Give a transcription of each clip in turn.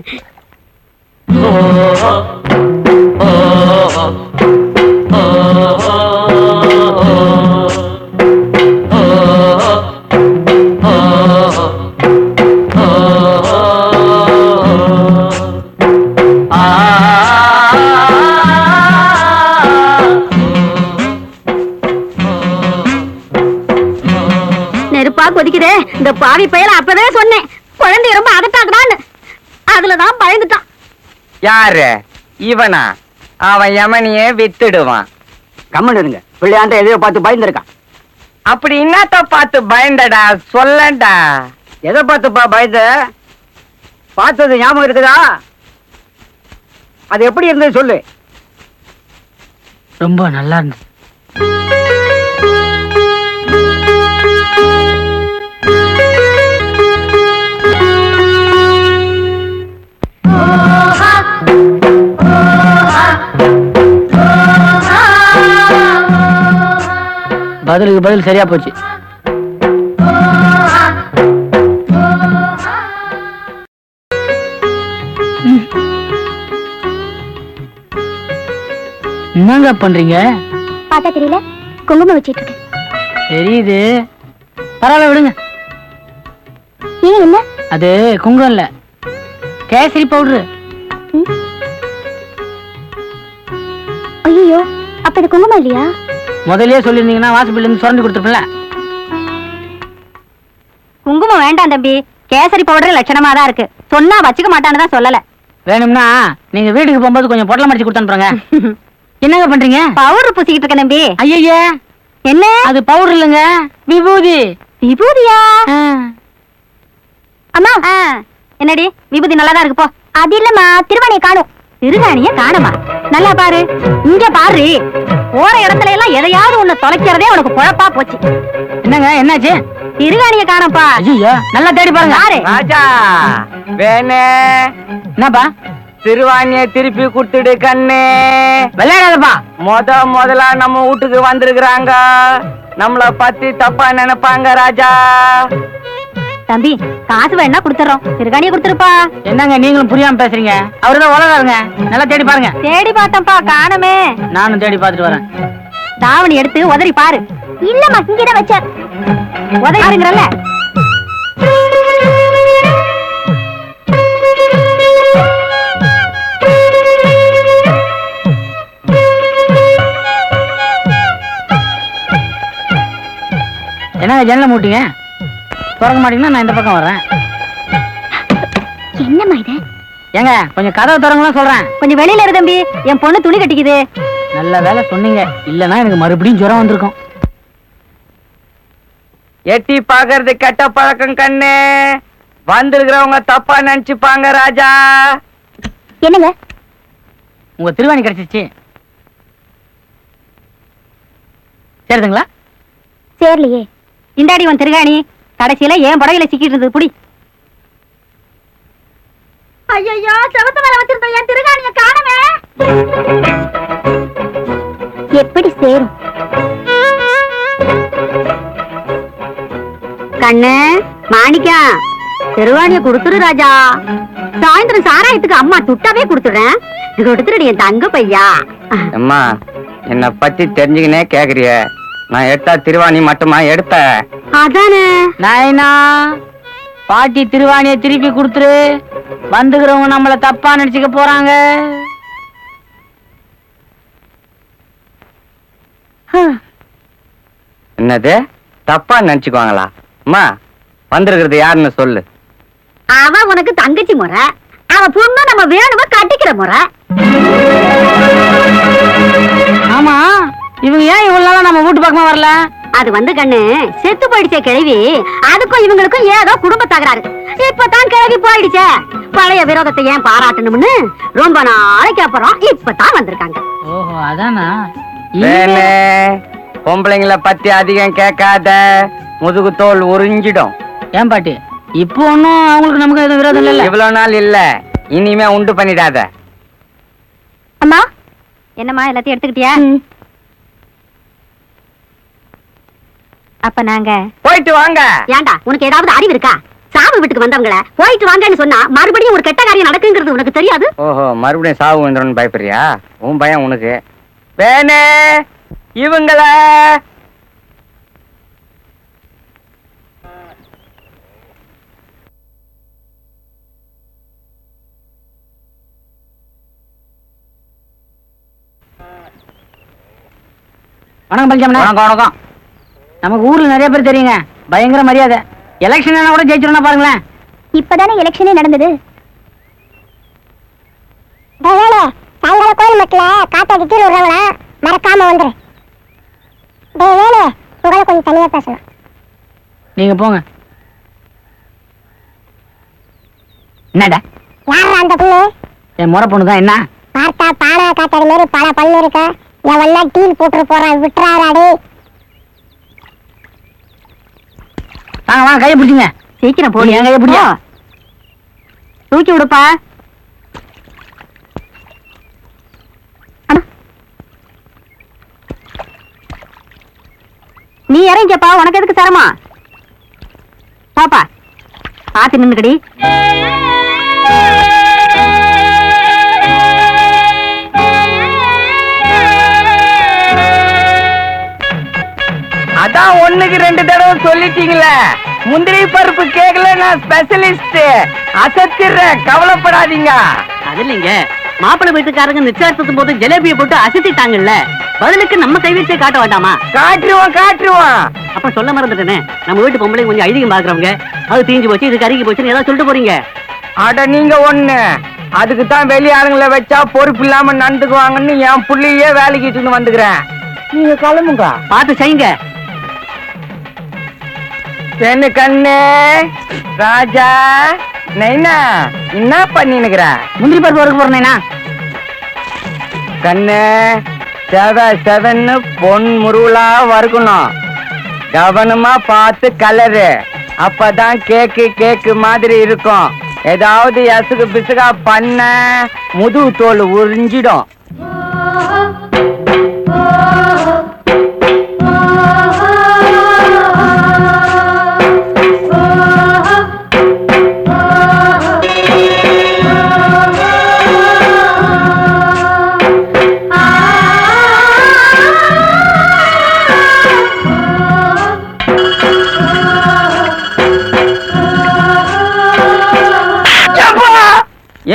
நெருப்பா கொதிக்குதே. இந்த பாவி பயல அப்பவே சொன்னேன். குழந்தை ரொம்ப யாரு? இவனா? அவன் யமனியே வித்துடுவான். கம்மன் இருங்க. பிள்ளையாண்ட எதையோ பார்த்து பயந்துருக்கான். அப்படி என்னத்த பார்த்து பயந்தடா? சொல்லண்டா எதை பார்த்துப்பா பயந்த? பார்த்தது ஞாபகம் இருக்குதா? அது எப்படி இருந்தது சொல்லு. ரொம்ப நல்லா இருந்துச்சு பதிலுக்கு பதில் சரியா போச்சு. என்னங்க பண்றீங்க? பார்த்தா தெரியல. குங்குமம் வச்சிட்டு இருக்கு தெரியுது. பரவாயில்ல விடுங்க. ஏன் என்ன? அது குங்கம் இல்ல. கேசரி பவுடரு. ஐயோ அப்ப இது குங்குமம் இல்லையா? முதல்லயே சொல்லியிருந்தீங்கன்னா வாசப்பில் இருந்து சுரண்டி கொடுத்துருப்பேன்ல. குங்குமம் வேண்டாம் தம்பி. கேசரி பவுடர் லட்சணமா தான் இருக்கு. சொன்னா வச்சுக்க மாட்டான்னு தான் சொல்லல. வேணும்னா நீங்க வீட்டுக்கு போகும்போது கொஞ்சம் பொட்டலம் மடிச்சு கொடுத்து அனுப்புறேங்க. என்னங்க பண்றீங்க? பவுடர் பூசிக்கிட்டு இருக்க தம்பி. ஐயய்ய என்ன? அது பவுடர் இல்லைங்க. விபூதி. விபூதியா. அம்மா என்னடி? விபூதி நல்லாதான் இருக்கு போ. அது இல்லம்மா திருவாணிய காணும். திருவாணிய காணுமா நல்லா பாரு. இங்க பாரு. போற இடத்துல எல்லாம் எதையாவது ஒண்ணு தொலைக்கிறதே உனக்கு குழப்பா போச்சு. என்னங்க என்னாச்சு? திருவாணிய காணப்பா ஐயோ நல்லா தேடி பாருங்க. யாரு ராஜா வேணே. என்னப்பா? திருவாணிய திருப்பி கொடுத்துடு கண்ணு. விளையாடாதப்பா. முத முதலா நம்ம வீட்டுக்கு வந்திருக்கிறாங்க. நம்மள பத்தி தப்பா நினைப்பாங்க ராஜா. தம்பி காசு வேணா கொடுத்துறோம். திருகாணிய கொடுத்துருப்பா. என்னங்க நீங்களும் புரியாம பேசுறீங்க? அவருதான் உலகாருங்க நல்லா தேடி பாருங்க. தேடி பார்த்தப்பா காணமே. நானும் தேடி பார்த்துட்டு வரேன். தாவணி எடுத்து உதறி பாரு. இல்லம்மா இங்கதான் வச்ச உதறி பாருங்கறல்ல. என்னங்க ஜன்னல மூட்டிங்க? திறக்க மாட்டீங்கன்னா நான் இந்த பக்கம் வர்றேன். என்னம்மா இது? ஏங்க கொஞ்சம் கதவை திறங்கலாம் சொல்றேன். கொஞ்சம் வெளியில இரு தம்பி. என் பொண்ணு துணி கட்டிக்குது. நல்ல வேலை சொன்னீங்க. இல்லைன்னா எனக்கு மறுபடியும் ஜுரம் வந்திருக்கும். எட்டி பாக்குறது கெட்ட பழக்கம் கண்ணு. வந்திருக்கிறவங்க தப்பா நினைச்சுப்பாங்க ராஜா. என்னங்க? உங்க திருவாணி கிடைச்சிச்சு. சரிதுங்களா? சேரலையே. இந்தாடி உன் திருகாணி. கடைசியில ஏன் புடவையில சிக்கிட்டு இருந்தது? புடி. ஐயோ செவத்து மேல வச்சிருந்த என் திருகாணிய காணவே. எப்படி சேரும்? கண்ணு மாணிக்கா திருவாணிய கொடுத்துரு ராஜா. சாயந்தரம் சாராயத்துக்கு அம்மா துட்டாவே கொடுத்துடுறேன். இது கொடுத்துருடி என் தங்க பையா. அம்மா என்னை பத்தி தெரிஞ்சுக்கினே கேக்குறிய. நான் எடுத்தா திருவாணி மட்டுமா? எடுப்பேன் அதானே. நாயனா பாட்டி திருவாணியை திருப்பி கொடுத்துரு. வந்துக்கிறவங்க நம்மள தப்பா நினைச்சுக்க போறாங்க. என்னது? தப்பா நினைச்சுக்குவாங்களா? அம்மா வந்திருக்கிறது யாருன்னு சொல்லு. அவ உனக்கு தங்கச்சி முறை. அவ பொண்ணு நம்ம வேணுமா கட்டிக்கிற முறை? இவங்க ஏன் இவ்வளவு நாளா நம்ம வீட்டு பக்கமா வரல? அது வந்து கண்ணு செத்து போயிடுச்சே கிழவி. அதுக்கும் இவங்களுக்கும் ஏதோ குடும்ப தகராறு. இப்பதான் கிழவி போயிடுச்சே. பழைய விரோதத்தை ஏன் பாராட்டணும்னு ரொம்ப நாளைக்கு அப்புறம் இப்பதான் வந்திருக்காங்க. ஓஹோ அதானா? வேணே பொம்பளைங்கள பத்தி அதிகம் கேட்காத முதுகு தோல் உறிஞ்சிடும். ஏன் பாட்டி? இப்போ ஒன்னும் அவங்களுக்கு நமக்கு எதுவும் விரோதம் இல்ல இவ்வளவு நாள் இல்ல. இனிமே உண்டு பண்ணிடாத. அம்மா என்னம்மா எல்லாத்தையும் எடுத்துக்கிட்டியா? அப்ப நாங்க போயிட்டு வாங்க. ஏன்டா உனக்கு ஏதாவது அறிவு இருக்கா? சாவு வீட்டுக்கு வந்தவங்கள போயிட்டு வாங்கன்னு சொன்னா மறுபடியும் ஒரு கெட்ட காரியம் நடக்குங்கிறது உனக்கு தெரியாது? ஓஹோ மறுபடியும் சாவு வந்துடும் பயப்படுறியா? உன் பயம் உனக்கு. வேணே இவங்கள. வணக்கம் பழனிசாமி வணக்கம் வணக்கம். நமக்கு ஊர்ல நிறைய பேர் தெரியுங்க. பயங்கர மரியாதை. எலெக்ஷன் கூட ஜெயிச்சிருந்தா பாருங்களேன். இப்பதானே எலெக்ஷனே நடந்தது. சாயங்காலம் கோயில் மக்கள காத்தாடி கீழே விடுறவங்கள மறக்காம வந்துரு. டேய் வேலு உங்களை கொஞ்சம் தனியா பேசணும். நீங்க போங்க. என்னடா? யாரா அந்த பொண்ணு என் முறை பொண்ணு தான் என்ன? பார்த்தா பானை காத்தாடி மாதிரி பல பல்லு இருக்க. எவன்னா டீல் போட்டு போறான் விட்டுறாராடே வாங்க வாங்க கையை பிடிச்சிங்க சீக்கிரம் போடி, என் கையை பிடியா? தூக்கி விடுப்பா. நீ இறங்கிப்பா உனக்கு எதுக்கு சிரமா பாப்பா. பாத்து நின்னுக்கடி. அதான் ஒண்ணுக்கு ரெண்டு தடவை சொல்லிட்டீங்களே. முந்திரி பருப்பு கேக்கல நான் ஸ்பெஷலிஸ்ட் அசத்திடுறேன் கவலைப்படாதீங்க. அது இல்லைங்க. மாப்பிள்ளை வீட்டுக்காரங்க நிச்சயத்தும் போது ஜிலேபியை போட்டு அசத்திட்டாங்கல்ல. பதிலுக்கு நம்ம கைவிட்டே காட்ட வேண்டாமா? காட்டுருவோம் காட்டுருவோம். அப்ப சொல்ல மறந்துட்டேனே. நம்ம வீட்டு பொம்பளை கொஞ்சம் ஐதீகம் பாக்குறவங்க. அது தீஞ்சு போச்சு இது கருகி போச்சுன்னு ஏதாவது சொல்லிட்டு போறீங்க. அட நீங்க ஒண்ணு. அதுக்கு தான் வெளி ஆளுங்களை வச்சா பொறுப்பு இல்லாம நடந்துக்குவாங்கன்னு என் புள்ளையே வேலைக்கு வந்துக்கிறேன். நீங்க கிளம்புங்க. பார்த்து செய்யுங்க. என்ன கண்ணு ராஜா நைனா என்ன பண்ணினுக்கிற? முந்திரி பருப்பு வரைக்கும் போறேன்னா கண்ணு செவ செவன்னு பொன் முருளா வறுக்கணும் கவனமா பார்த்து கலரு. அப்பதான் கேக்கு கேக்கு மாதிரி இருக்கும். ஏதாவது எசுக்கு பிசுகா பண்ண முதுகு தோல் உறிஞ்சிடும்.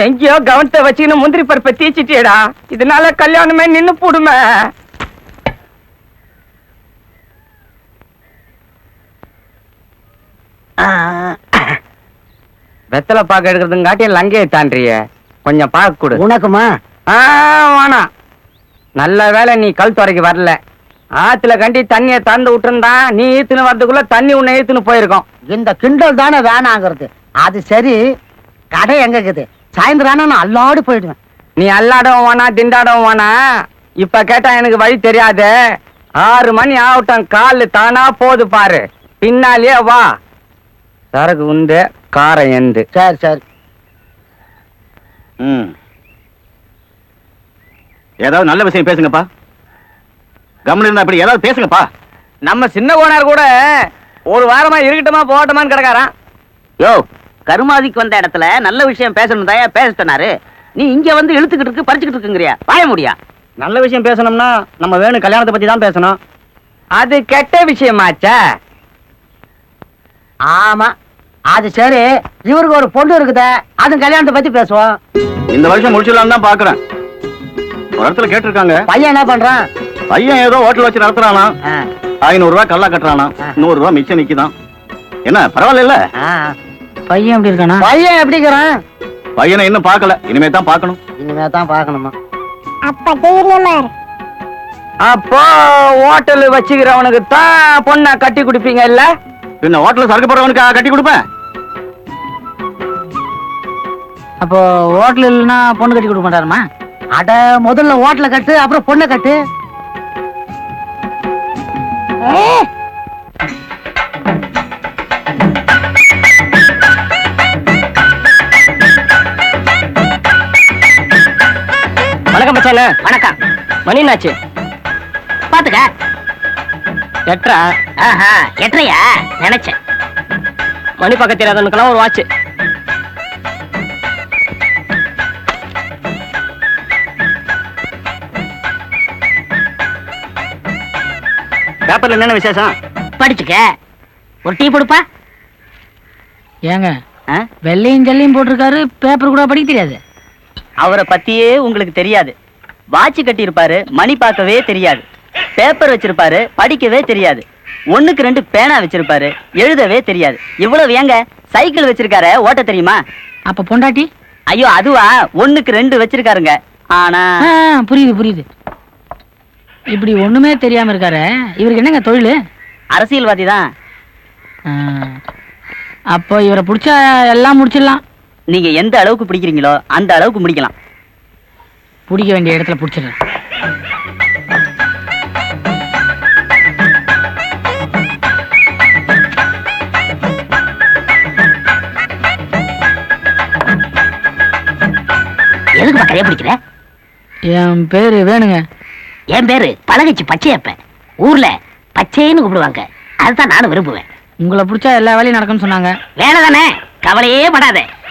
எங்கேயோ கவனத்தை வச்சுக்கின்னு முந்திரி பருப்பை தீச்சிட்டியடா. இதனால கல்யாணமே நின்னு போடுமே. வெத்தலை பாக்க எடுக்கிறதுங்காட்டி லங்கையை தாண்டிய கொஞ்சம் பார்க்க கொடு. உனக்குமா? ஆ, வேணாம் நல்ல வேளை நீ கல் துறைக்கு வரல. ஆத்துல கண்டி தண்ணிய திறந்து விட்டுருந்தா நீ ஈத்துன்னு வரதுக்குள்ள தண்ணி உன்னை ஈத்துன்னு போயிருக்கோம். இந்த கிண்டல் தானே வேணாங்கிறது. அது சரி. கடை எங்க இருக்குது? சாயந்தரம் நான் அல்லாடு போயிடுவேன். நீ அல்லாடவும் வேணா திண்டாடவும் வேணா இப்ப கேட்டா எனக்கு வழி தெரியாது. ஆறு மணி ஆகட்டும் காலு தானா போது பாரு. பின்னாலேயே வா. சரக்கு உண்டு காரம் எந்து சரி சரி. ம். ஏதாவது நல்ல விஷயம் பேசுங்கப்பா. கவனம் இருந்தா அப்படி ஏதாவது பேசுங்கப்பா. நம்ம சின்ன ஓனர் கூட ஒரு வாரமா இருக்கட்டுமா போகட்டுமான்னு கிடக்காரான் யோ கருமாதிக்கு வந்த இடத்துல நல்ல விஷயம் பேசணும் தாயா பேச சொன்னாரு. நீ இங்க வந்து இழுத்துக்கிட்டு இருக்கு பறிச்சுக்கிட்டு இருக்குங்கிறியா? வாய முடியா? நல்ல விஷயம் பேசணும்னா நம்ம வேணும் கல்யாணத்தை பத்தி தான் பேசணும். அது கெட்ட விஷயமாச்சே? ஆமா. அது சரி. இவருக்கு ஒரு பொண்ணு இருக்குதே அது கல்யாணத்தை பத்தி பேசுவோம். இந்த வருஷம் முடிச்சிடலாம் தான் பாக்குறேன். ஒரு இடத்துல கேட்டிருக்காங்க. பையன் என்ன பண்றான்? பையன் ஏதோ ஹோட்டல் வச்சு நடத்துறானா ஐநூறு ரூபாய் கல்லா கட்டுறானா. நூறு ரூபாய் மிச்சம் நிக்குதான் என்ன பரவாயில்ல. பையன் எப்படி இருக்கானா? பையன் எப்படிங்கிறான் பையனை இன்னும் பார்க்கல. இனிமே தான் பார்க்கணும். இனிமே தான் பார்க்கணுமா? அப்ப தைரியமா. அப்போ ஹோட்டல் வச்சுக்கிறவனுக்கு தான் பொண்ணை கட்டி கொடுப்பீங்க இல்ல? பின்ன ஹோட்டல்ல சரக்கு போறவனுக்கு கட்டி கொடுப்பேன். அப்போ ஹோட்டல் இல்லைன்னா பொண்ணு கட்டி கொடுக்க மாட்டாருமா? அட முதல்ல ஹோட்டல கட்டு அப்புறம் பொண்ணை கட்டு. வணக்கம் பச்சான வணக்கம். மணி என்னாச்சு? பாத்துக்க எட்ரா ஆஹா எட்டையா நினைச்சேன். மணி பக்கத்து தெரியாதவனுக்கெல்லாம் ஒரு வாட்ச் பேப்பர்ல என்னென்ன விசேஷம்? படிச்சுக்க. ஒரு டீ கொடுப்பா ஏங்க? வெள்ளையும் ஜல்லையும் போட்டிருக்காரு பேப்பர் கூட படிக்க தெரியாது. அவரை பத்தியே உங்களுக்கு தெரியாது. வாட்ச் கட்டியிருப்பாரு மணி பார்க்கவே தெரியாது. பேப்பர் வச்சிருப்பாரு படிக்கவே தெரியாது. ஒண்ணுக்கு ரெண்டு பேனா வச்சிருப்பாரு எழுதவே தெரியாது. இவ்வளவு ஏங்க? சைக்கிள் வச்சிருக்காரு ஓட்ட தெரியுமா? அப்ப பொண்டாட்டி? ஐயோ அதுவா? ஒண்ணுக்கு ரெண்டு வச்சிருக்காருங்க. ஆனா புரியுது புரியுது. இப்படி ஒண்ணுமே தெரியாம இருக்காரு இவருக்கு என்னங்க தொழில்? அரசியல்வாதி தான். அப்போ இவரை பிடிச்சா எல்லாம் முடிச்சிடலாம். நீங்க எந்த அளவுக்கு பிடிக்கிறீங்களோ அந்த அளவுக்கு முடிக்கலாம். பிடிக்க வேண்டிய இடத்துல பிடிச்சிடலாம். எதுக்கு பக்கரைய பிடிக்கிற? என் பேரு வேணுங்க. என் பேரு பழகச்சி பச்சையப்ப. ஊர்ல பச்சைன்னு கூப்பிடுவாங்க. அதுதான் நானும் விரும்புவேன். உங்களை பிடிச்சா எல்லா வேலையும் நடக்கும்னு சொன்னாங்க. வேலை தானே? கவலையே படாத.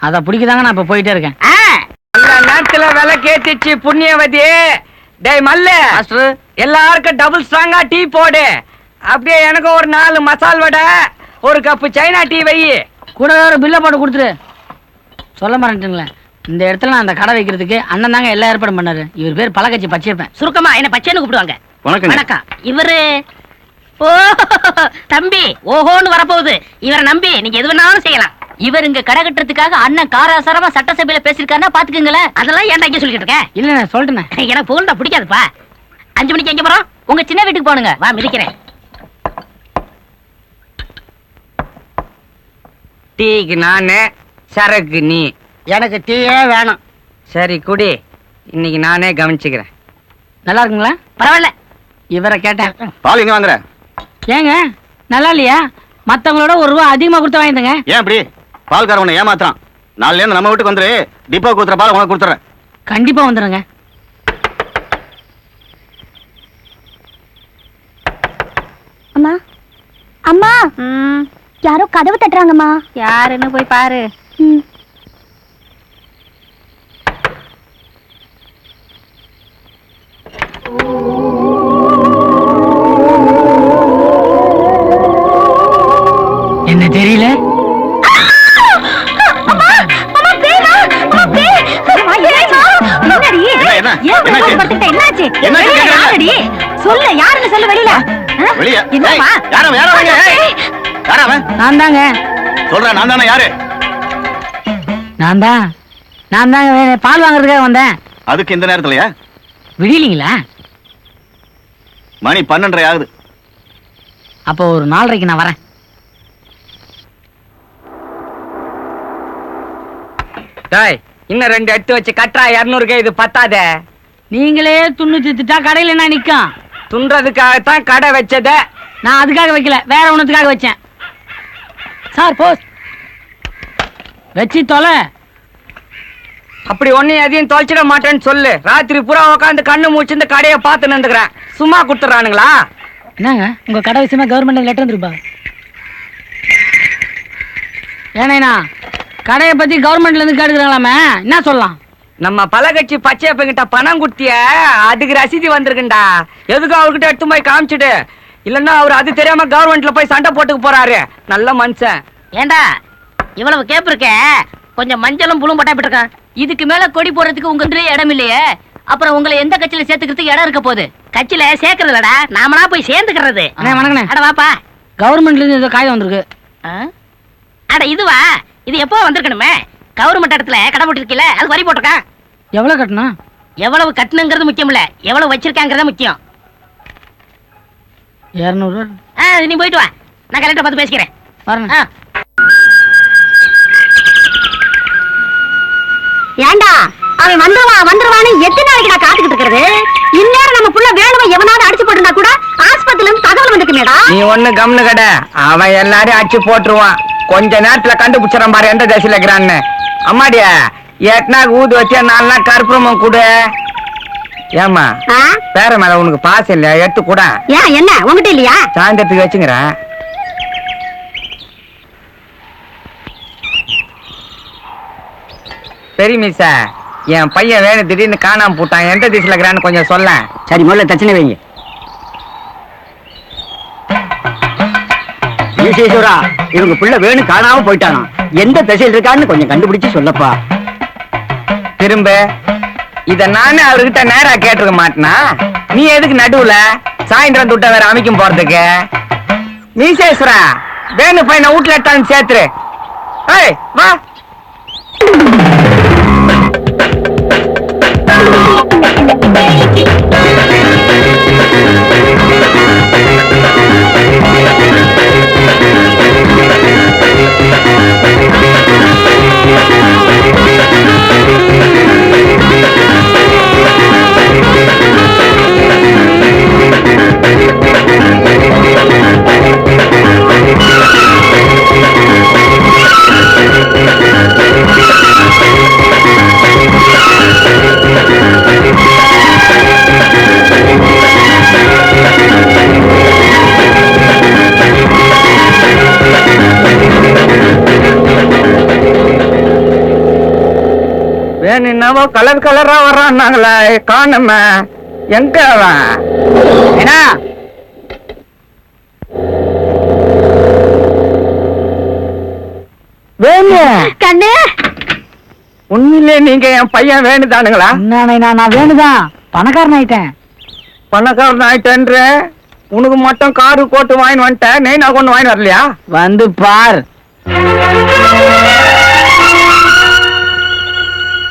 அதை பிடிக்கதாங்க நான் இப்ப போயிட்டே இருக்கேன். ஆ. நல்ல நேரத்துல விலை கேத்திச்சு புண்ணியவதி. டேய் மல்ல. எல்லாருக்கும் டபுள் ஸ்ட்ராங்கா டீ போடு. அப்படியே எனக்கு ஒரு நாலு மசால் வடை ஒரு கப்பு சைனா டீ வை. கூட ஒரு பில்லை போட்டு கொடுத்துரு சொல்ல மாட்டேங்களேன் இந்த இடத்துல நான் அந்த கடை வைக்கிறதுக்கு அண்ணன் தாங்க எல்லா ஏற்பாடும் பண்ணாரு. இவர் பேர் பழக்கட்சி பச்சைப்பேன் சுருக்கமா என்ன பச்சைன்னு கூப்பிடுவாங்க. வணக்கம். இவரு ஓ தம்பி ஓஹோன்னு வரப்போகுது. இவரை நம்பி நீங்க எது வேணாலும் செய்யலாம். இவர் இங்க கடை கட்டுறதுக்காக அண்ணன் காராசாரமா சட்டசபையில பேசிருக்காருன்னா பாத்துக்கங்களேன். அதெல்லாம் ஏன்டா இங்க சொல்லிட்டு இருக்கேன்? இல்ல நான் சொல்லிட்டேனே எனக்கு புகழ்ந்தா பிடிக்காதுப்பா. அஞ்சு மணிக்கு எங்க போறோம்? உங்க சின்ன வீட்டுக்கு போனுங்க வா மிதிக்கிறேன். டீக்கு நானு சரக்கு நீ. எனக்கு டீயே வேணும். சரி குடி. இன்னைக்கு நானே கவனிச்சுக்கிறேன். நல்லா இருக்குங்களா? பரவாயில்ல. இவரை கேட்டேன். பால் எங்க வாங்குற. ஏங்க நல்லா இல்லையா? மத்தவங்களோட ஒரு ரூபா அதிகமா கொடுத்து வாங்கிட்டுங்க ஏன் இப்படி? பால்கார உன்னை ஏமாத்துறான். நாலுல இருந்து நம்ம வீட்டுக்கு வந்துரு. டிப்போ கொடுத்துற பால் உனக்கு கொடுத்துறேன். கண்டிப்பா வந்துருங்க. அம்மா அம்மா. யாரோ கதவு தட்டுறாங்கம்மா. யாருன்னு போய் பாரு. என்ன சொல்லு யாருன்னு சொல்லு வெளியில. வெளிய. என்னம்மா? ஏய், யாரவன், யாரவன், ஏய், யாரவன்? நான் தாங்க சொல்றேன் நான் தானே யாரு? நான் தான் நான் தாங்க வே- பால் வாங்குறதுக்காக வந்தேன். அதுக்கு இந்த நேரத்துலயா? விடியலீங்களா? மணி பன்னெண்டரை ஆகுது. அப்போ ஒரு நாலரைக்கு நான் வரேன். டேய் இன்னும் ரெண்டு எடுத்து வச்சு கட்டுறா இரநூறுக்கு இது பத்தாதே. நீங்களே துண்ணு தித்துட்டா கடையில என்ன நிக்கும்? துன்றதுக்காகத்தான் கடை வச்சத. நான் அதுக்காக வைக்கல வேற ஒண்ணுத்துக்காக வச்சேன். Sir pose. வச்சு தொலை. அப்படி ஒண்ணு எதையும் தொலைச்சிட மாட்டேன்னு சொல்லு. ராத்திரி பூரா உட்காந்து கண்ணு மூச்சு இந்த கடையை பார்த்து நின்றுக்கிறேன். சும்மா கொடுத்துறானுங்களா என்னங்க? உங்க கடை விஷயமா கவர்மெண்ட் லெட்டர் வந்துருப்பா. ஏனேண்ணா கடையை பத்தி கவர்மெண்ட்ல இருந்து கேட்டுக்கிறாங்களாமே? என்ன சொல்லலாம்? நம்ம பலகட்சி பச்சையப்பங்கிட்ட பணம் கொடுத்திய அதுக்கு ரசீது வந்திருக்குண்டா. எதுக்கும் அவர்கிட்ட எடுத்து போய் காமிச்சிடு இல்லன்னா அவர் அது தெரியாம கவர்மெண்ட்ல போய் சண்டை போட்டுக்க போறாரு. நல்ல மனுஷன். ஏண்டா இவ்வளவு கேப் இருக்க? கொஞ்சம் மஞ்சளும் புழும் பட்டா இருக்கான் இதுக்கு மேல கொடி போடுறதுக்கு உங்க இடம் இல்லையே. அப்புறம் உங்களை எந்த கட்சியில சேர்த்துக்கிறதுக்கு இடம் இருக்க போகுது? கட்சியில சேர்க்கறது இல்லடா நாமளா போய் சேர்ந்துக்கிறது. வணக்கண்ணே. அட வாப்பா. கவர்மெண்ட்ல இருந்து ஏதோ காயம் வந்திருக்கு? அட இதுவா? இது எப்போ வந்திருக்கணுமே? கவர்மெண்ட் இடத்துல கடை போட்டிருக்கீல அது வரி போட்டிருக்கான் எவ்வளவு கட்டணும்? எவ்வளவு கட்டணுங்கிறது முக்கியம் இல்ல எவ்வளவு வச்சிருக்காங்கிறத முக்கியம். இரநூறு? நீ போயிட்டு வா. நான் கலெக்டர் பார்த்து பேசிக்கிறேன். வரணும் ஏண்டா? அவன் வந்துருவான் வந்துருவான்னு எத்தனை நாளைக்கு நான் காத்துக்கிட்டு இருக்கிறது. இந்நேரம் நம்ம புள்ள வேணுமா எவனாவது அடிச்சு போட்டிருந்தா கூட ஆஸ்பத்திரில இருந்து தகவல் வந்துக்குமேடா நீ ஒண்ணு கம்னு கட. அவன் எல்லாரையும் அடிச்சு போட்டுருவான். கொஞ்ச நேரத்துல கண்டுபிடிச்சிடறான் பாரு எந்த தசையில இருக்கிறான்னு. அம்மாடிய எட்னா ஊது வச்சா நாலு நாள் கற்பூரமும் கொடு. ஏமா ஆ? பேர மேல உனக்கு பாசம் இல்ல எடுத்து கூட. ஏன் என்ன உங்ககிட்ட இல்லையா? சாயந்தரத்துக்கு வச்சுங்கிறேன் சரி மிஸ் என் பையன் வேணும் திடீர்னு காணாம போட்டான். எந்த திசையில இருக்கிறான்னு கொஞ்சம் சொல்ல சரி முதல்ல தச்சனை வைங்க. ஈசேஸ்வரா இவங்க புள்ள வேணு காணாம போயிட்டானா? எந்த திசையில் இருக்கான்னு கொஞ்சம் கண்டுபிடிச்சு சொல்லப்பா. திரும்ப இத நானே அவர்கிட்ட நேரா கேட்டிருக்க மாட்டேனா? நீ எதுக்கு நடுவுல? சாயந்தரம் துட்ட வேற அமைக்கும் போறதுக்கு. மீசேஸ்வரா வேணு பையனை வீட்டுல எடுத்தாந்து சேர்த்துரு. ஏய் வா. Thank you. என்னவோ கலர் கலரா வர்றான்னாங்களே காணுமே. எங்க அவன்? ஏன்னா வேணு. கண்ணு. உண்மையிலே நீங்க என் பையன் வேணுதானுங்களா? என்ன நான் வேணுதான். பணக்காரன் ஆயிட்டேன். பணக்காரன் ஆயிட்டேன்ற? உனக்கு மட்டும் காரு கோட்டு வாங்கி வந்துட்டேன். நீ நான் கொண்டு வாங்கி வரலையா? வந்து பார்.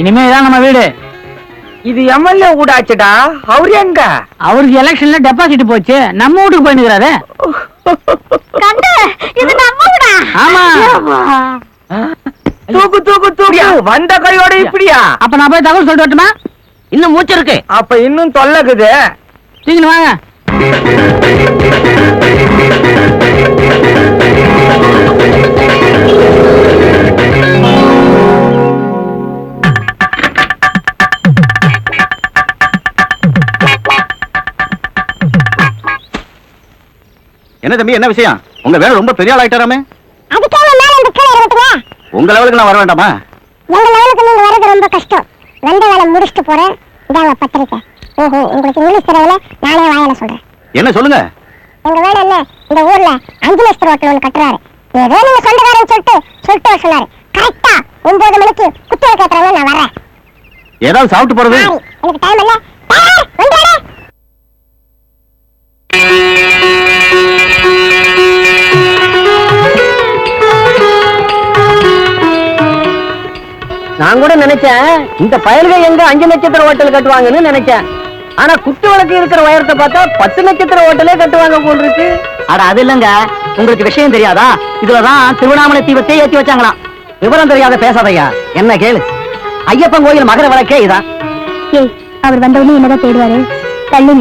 இனிமே இதான் நம்ம வீடு. இது எம்எல்ஏ ஊடாச்சுடா அவரு எங்க? அவருக்கு எலெக்ஷன்ல டெபாசிட் போச்சு. நம்ம வீட்டுக்கு போயிருக்கிறாரு. கண்ணு இது நம்ம வீடா? ஆமா. தூக்கு தூக்கு தூக்கு. வந்த கையோட இப்படியா? அப்ப நான் போய் தகவல் சொல்லிட்டு வரட்டுமா? இன்னும் மூச்சு இருக்கு. அப்ப இன்னும் தொல்லக்குது. வாங்க. என்ன தம்பி என்ன விஷயம்? உங்க வேலை ரொம்ப பெரிய ஆள் ஆயிட்டாராமே அதுக்காக மேல இந்த கீழே இறங்கட்டுமா? உங்க லெவலுக்கு நான் வர வேண்டாமா? எங்க லெவலுக்கு நீங்க வர்றது ரொம்ப கஷ்டம். வந்த வேலை முடிச்சுட்டு போறேன். இதாங்க பத்திரிக்கை. ஓஹோ உங்களுக்கு இங்கிலீஷ் தெரியல நானே வாயில சொல்றேன். என்ன சொல்லுங்க? எங்க வேலை என்ன? இந்த ஊர்ல அஞ்சு லட்சம் ஒன்று கட்டுறாரு. ஏதோ நீங்க சொந்தக்காரன்னு சொல்லிட்டு சொல்லிட்டு வர சொன்னாரு. கரெக்டா ஒன்பது மணிக்கு குத்தகை கேட்கறாங்க நான் வரேன் ஏதாவது சாப்பிட்டு போறது? எனக்கு டைம் இல்ல. நான் கூட நினைச்சேன் இந்த பயல்கள் எங்க அஞ்சு நட்சத்திர ஹோட்டல் கட்டுவாங்கன்னு நினைச்சேன். ஆனா குத்து விளக்கு இருக்கிற உயரத்தை பார்த்தா பத்து நட்சத்திர ஹோட்டலே கட்டுவாங்க போல் இருக்கு. அட அது இல்லங்க. உங்களுக்கு விஷயம் தெரியாதா? இதுலதான் திருவண்ணாமலை தீபத்தை ஏத்தி வச்சாங்களாம். விவரம் தெரியாத பேசாதையா என்ன கேளு. ஐயப்பன் கோயில் மகர விளக்கே இதான். அவர் வந்தவொடனே என்னதான் தேடுவாரு? தள்ளி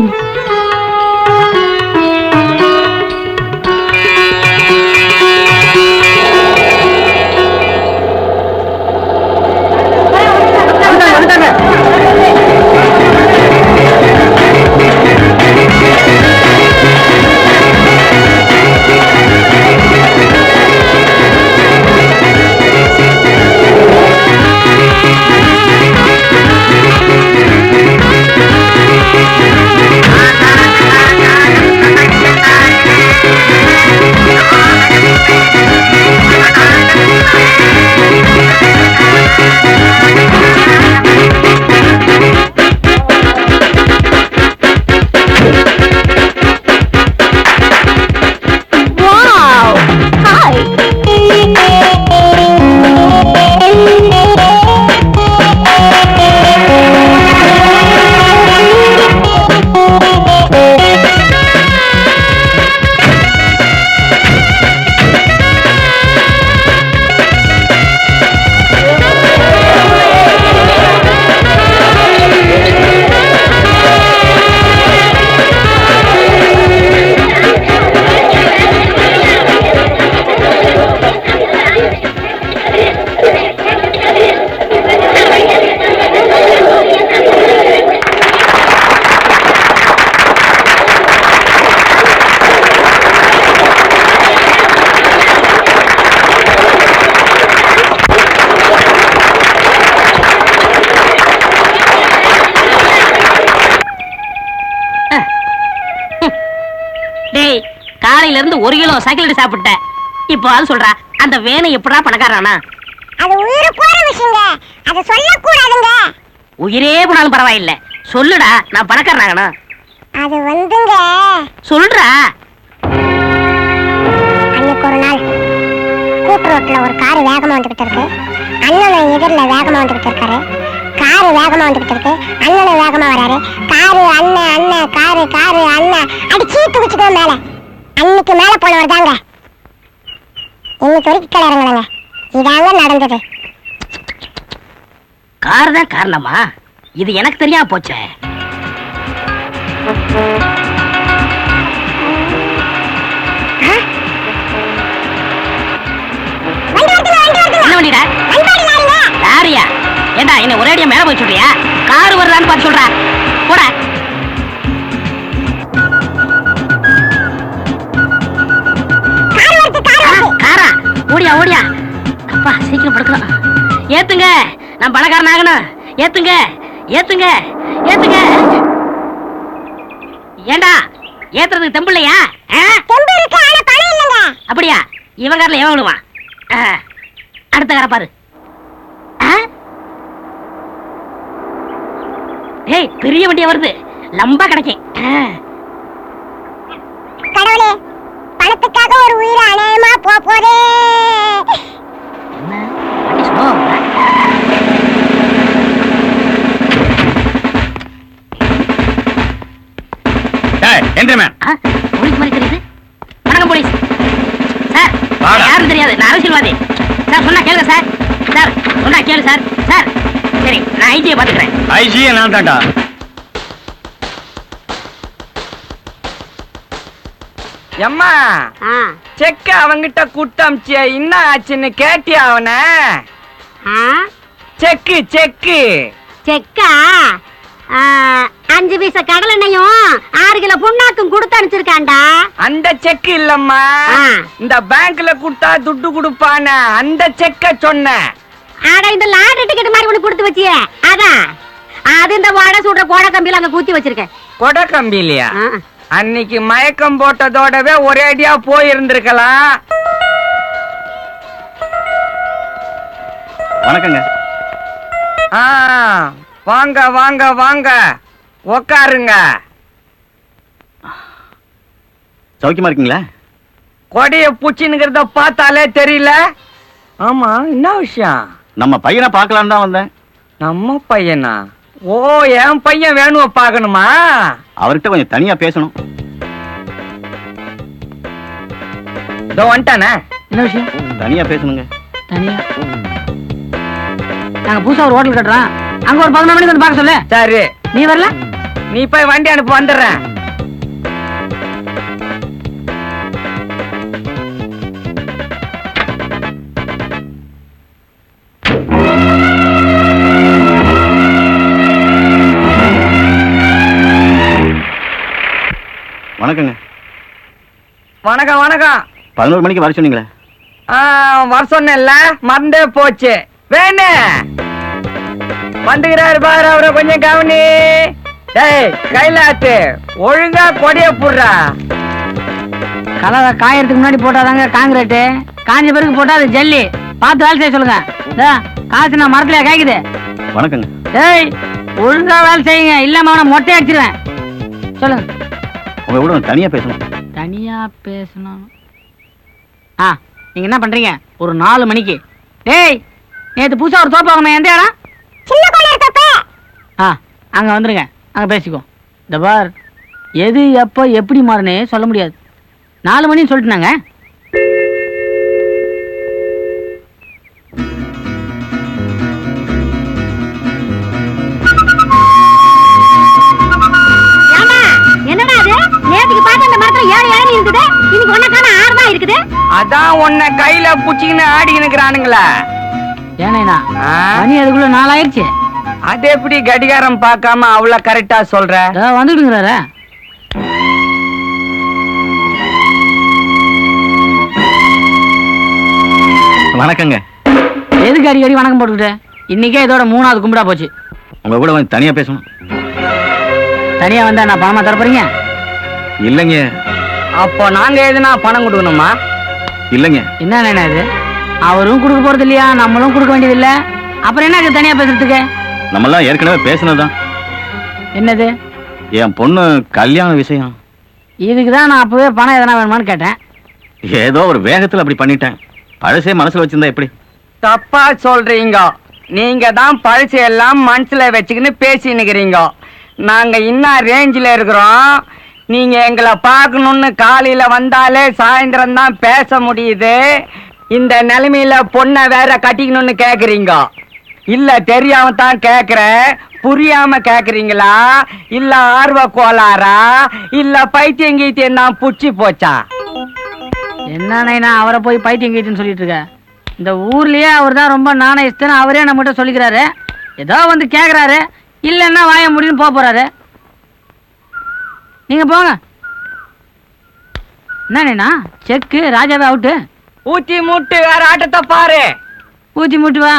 ஒரு கிலோ சாக்லேட் சாப்பிட்டேன் இப்போ அது சொல்றா அந்த வேனை எப்படா பணக்காரானா? அது உயிரை போற விஷயங்க. அதை சொல்லக்கூடாதுங்க. உயிரே போனாலும் பரவாயில்ல. சொல்லுடா நான் பணக்காரனாகணும் அது வந்துங்க. சொல்றா. அன்னைக்கு ஒரு நாள் கூட்டு ரோட்ல ஒரு கார் வேகமா வந்துகிட்டு இருக்கு. அண்ணனும் எதிரில் வேகமா வந்துகிட்டு இருக்காரு. காரு வேகமா வந்துகிட்டு இருக்கு. அண்ணனும் வேகமா வராரு. காரு அண்ணன் அண்ணன் காரு காரு அண்ணன். அடி சீட்டு மேல. அன்னைக்கு மேல போனவர் தாங்க. இன்னைக்கு வரைக்கும் கீழே இறங்கலங்க இதாங்க நடந்தது. கார் தான் காரணமா? இது எனக்கு தெரியாம போச்சே. என்ன ஒரேடியா மேல போய் சொல்றியா? கார் வருதான்னு பார்த்து சொல்றா. ஓடியா ஓடியா. அப்பா சீக்கிரம் படுக்கலாம். ஏத்துங்க நான் பணக்காரன் ஆகணும். ஏத்துங்க ஏத்துங்க ஏத்துங்க. ஏண்டா ஏத்துறதுக்கு தெம்பு இல்லையா? அப்படியா? இவன் காரில் எவன் விழுவான் அடுத்த காரை பாரு? ஏய் பெரிய வண்டியா வருது. லம்பா கிடைக்கும். கடவுளே பணத்துக்காக ஒரு உயிர் அநேகமா போ போதே? எந்திரமே. போலீஸ் மாதிரி தெரியுது. வணக்கம் போலீஸ். சார் யாரும் தெரியாது. நான் அரசியல்வாதி. சார் சொன்னா கேளுங்க சார். சார் சொன்னா கேளு சார். சார் சரி நான் பாத்துக்கிறேன் ஐஜியே நான் தான்டா. எம்மா செக்க அவங்கிட்ட குட்டமிச்சிய என்ன ஆச்சுன்னு கேட்டியா அவன? செக்கு செக்கு. செக்கா? அஞ்சு பைசா கடல் எண்ணெயும் ஆறு கிலோ புண்ணாக்கும் கொடுத்து அனுப்பிச்சிருக்காண்டா அந்த செக்கு இல்லம்மா. இந்த பேங்க்ல குட்டா துட்டு கொடுப்பான அந்த செக்க சொன்னேன் ஆட இந்த லாட்டரி டிக்கெட் மாதிரி ஒண்ணு கொடுத்து வச்சியே. அதான் அது இந்த வடை சுடுற கோடை கம்பியில அங்க குத்தி வச்சிருக்கேன் கொடை கம்பி இல்லையா. அன்னைக்கு மயக்கம் போட்டதோடவே ஒரே அடியா போயிருந்திருக்கலாம். வணக்கங்க. ஆ, வாங்க வாங்க வாங்க. உக்காருங்க. சௌக்கியமா இருக்கீங்களா? கொடைய பூச்சின்னுங்கிறத பார்த்தாலே தெரியல. ஆமா என்ன விஷயம்? நம்ம பையனை பார்க்கலான்னு தான் வந்தேன். நம்ம பையனா? ஓ என் பையன் வேணுவ பார்க்கணுமா? அவர்கிட்ட கொஞ்சம் தனியா பேசணும். இதோ வந்துட்டானே. என்ன விஷயம்? தனியா பேசணுங்க. தனியா? நாங்க புதுசா ஒரு ஹோட்டல் கட்டுறோம். அங்க ஒரு பதினொரு மணிக்கு வந்து பார்க்க சொல்லு. சரி. நீ வரல? நீ போய் வண்டி அனுப்பு வந்துடுறேன். வணக்கங்க. வணக்கம் வணக்கம். பதினோரு மணிக்கு வர சொன்னீங்களே. ஆ, வர சொன்னேன்ல மறந்தே போச்சு. வேணு. வந்துக்கிறாரு பாரு அவரை கொஞ்சம் கவனி. டேய் கைலாத்து ஒழுங்கா கொடிய புடுறா. கலவை காயறதுக்கு முன்னாடி போட்டாதாங்க காங்கிரீட்டு. காஞ்ச பிறகு போட்டா அது ஜல்லி. பார்த்து வேலை செய்ய சொல்லுங்க. காசு நான் மரத்துல காய்க்குது வணக்கங்க. ஏய் ஒழுங்கா வேலை செய்யுங்க. இல்லாம அவனை மொட்டை அடிச்சிருவேன் சொல்லுங்க. உங்க கூட தனியா பேசணும். தனியா பேசணும். நீங்க என்ன பண்றீங்க? ஒரு நாலு மணிக்கு. டேய் நேத்து புதுசா ஒரு தோப்பு வாங்கினேன் எந்த இடம்? சின்ன தப்பு. ஆ அங்க வந்துருங்க. அங்க பேசிக்கோ இந்த பார் எது எப்போ எப்படி மாறுனே சொல்ல முடியாது. நாலு மணின்னு சொல்லிட்டுனாங்க. அதான் உன்னை கையில புடிச்சிக்கின்னு ஆடிக்கினுக்குறானுங்களா ஏனேண்ணா? ஆ? மணி அதுக்குள்ள நாலாயிருச்சு அது எப்படி கடிகாரம் பார்க்காம அவ்வளவு கரெக்டா சொல்ற? வந்துடுங்கிறாரு வணக்கங்க. எதுக்கு அடிக்கடி வணக்கம் போட்டுக்கிட்டு? இன்னைக்கே இதோட மூணாவது கும்பிடா போச்சு. உங்க கூட கொஞ்சம் தனியா பேசணும். தனியா வந்தா நான் பணமா தர போறீங்க? இல்லைங்க. அப்போ நாங்க எதுனா பணம் கொடுக்கணுமா? இல்லைங்க. என்ன நைனா இது? அவரும் கொடுக்க போறது இல்லையா? நம்மளும் கொடுக்க வேண்டியது இல்ல அப்புறம் என்ன இது தனியா பேசுறதுக்கு? நம்மளாம் ஏற்கனவே பேசினதுதான். என்னது? என் பொண்ணு கல்யாண விஷயம். இதுக்கு தான் நான் அப்பவே பணம் எதனா வேணுமான்னு கேட்டேன். ஏதோ ஒரு வேகத்துல அப்படி பண்ணிட்டேன். பழசே மனசுல வச்சிருந்தா எப்படி? தப்பா சொல்றீங்க. நீங்க தான் பழசு எல்லாம் மனசுல வச்சுக்கின்னு பேசினுக்கிறீங்க நாங்க இன்னும் ரேஞ்சில் இருக்கிறோம். நீங்க எங்களை பார்க்கணும்னு காலையில வந்தாலே சாயந்தரம் தான் பேச முடியுது. இந்த நிலைமையில பொண்ணை வேற கட்டிக்கணும்னு கேக்குறீங்க. இல்ல தெரியாம தான் கேக்குறேன் புரியாம கேக்குறீங்களா? இல்ல ஆர்வ கோளாறா? இல்ல பைத்தியம் கீத்தியம் தான் புடிச்சு போச்சா? என்ன அவரை போய் பைத்தியம் கீட்டுன்னு சொல்லிட்டு இருக்க? இந்த ஊர்லயே அவர் தான் ரொம்ப நாணயஸ்தன்னு அவரே நம்மகிட்ட சொல்லிக்கிறாரு. ஏதோ வந்து கேக்குறாரு. இல்லைன்னா வாய முடியும்னு போக போறாரு. நீங்க போங்க. என்ன நைனா செக்கு ராஜாவே அவுட்டு ஊத்தி முட்டு வேற ஆட்டத்தை பாரு. ஊத்தி முட்டு வா.